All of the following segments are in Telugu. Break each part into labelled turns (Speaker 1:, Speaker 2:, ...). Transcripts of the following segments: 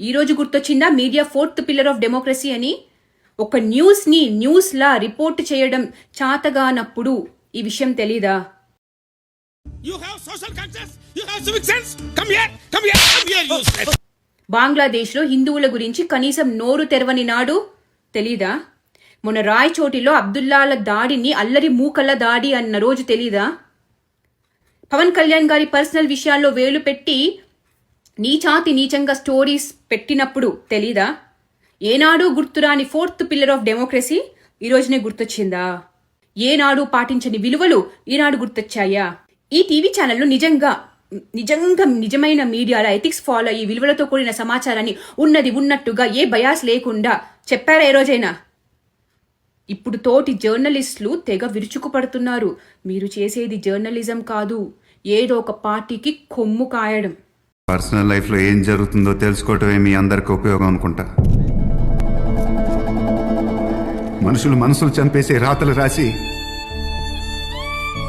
Speaker 1: ఈరోజు గుర్తొచ్చిందా? Media fourth pillar of democracy అని. ఒక న్యూస్ని న్యూస్లా రిపోర్ట్ చేయడం చాతగానప్పుడు ఈ విషయం తెలీదా. బంగ్లాదేశ్లో హిందువుల గురించి కనీసం నోరు తెరవని నాడు తెలీదా? మొన్న రాయచోటిలో అబ్దుల్లాల దాడిని అల్లరి మూకల దాడి అన్న రోజు తెలీదా? పవన్ కళ్యాణ్ గారి పర్సనల్ విషయాల్లో వేలు పెట్టి నీచాతి నీచంగా స్టోరీస్ పెట్టినప్పుడు తెలీదా? ఏనాడు గుర్తురాని ఫోర్త్ పిల్లర్ ఆఫ్ డెమోక్రసీ ఈ రోజునే గుర్తొచ్చిందా? ఏనాడు పాటించని విలువలు ఈనాడు గుర్తొచ్చాయా? ఈ టీవీ ఛానల్లో నిజంగా నిజంగా నిజమైన మీడియాలో ఎథిక్స్ ఫాలో అయ్యి విలువలతో కూడిన సమాచారాన్ని ఉన్నది ఉన్నట్టుగా ఏ బయాస్ లేకుండా చెప్పారా ఏ రోజైనా? ఇప్పుడు తోటి జర్నలిస్టులు తెగ విరుచుకుపడుతున్నారు. మీరు చేసేది జర్నలిజం కాదు. ఏదో ఒక పార్టీకి కొమ్ము కాయడం.
Speaker 2: పర్సనల్ లైఫ్లో ఏం జరుగుతుందో తెలుసుకోవటమే మీ అందరికి ఉపయోగం అనుకుంటా. మనుషులు మనసులు చంపేసే రాతలు రాసి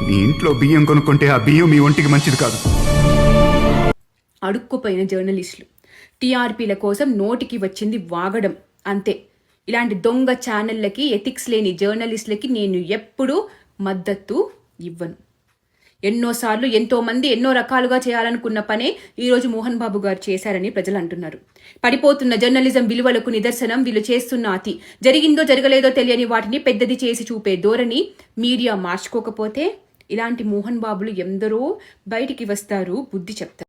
Speaker 2: మీ ఇంట్లో బియ్యం కొనుక్కుంటే ఆ బియ్యం మీ ఒంటికి మంచిది కాదు.
Speaker 1: అడుక్కుపోయిన జర్నలిస్టులు టీఆర్పీల కోసం నోటికి వచ్చింది వాగడం అంతే. ఇలాంటి దొంగ ఛానళ్ళకి ఎథిక్స్ లేని జర్నలిస్టులకి నేను ఎప్పుడూ మద్దతు ఇవ్వను. ఎన్నోసార్లు ఎంతో మంది ఎన్నో రకాలుగా చేయాలనుకున్న పనే ఈరోజు మోహన్ బాబు గారు చేశారని ప్రజలు అంటున్నారు. పడిపోతున్న జర్నలిజం విలువలకు నిదర్శనం వీళ్ళు చేస్తున్న అతి. జరిగిందో జరగలేదో తెలియని వాటిని పెద్దది చేసి చూపే ధోరణి మీడియా మార్చుకోకపోతే ఇలాంటి మోహన్ బాబులు ఎందరో బయటికి వస్తారు బుద్ధి చెప్తారు.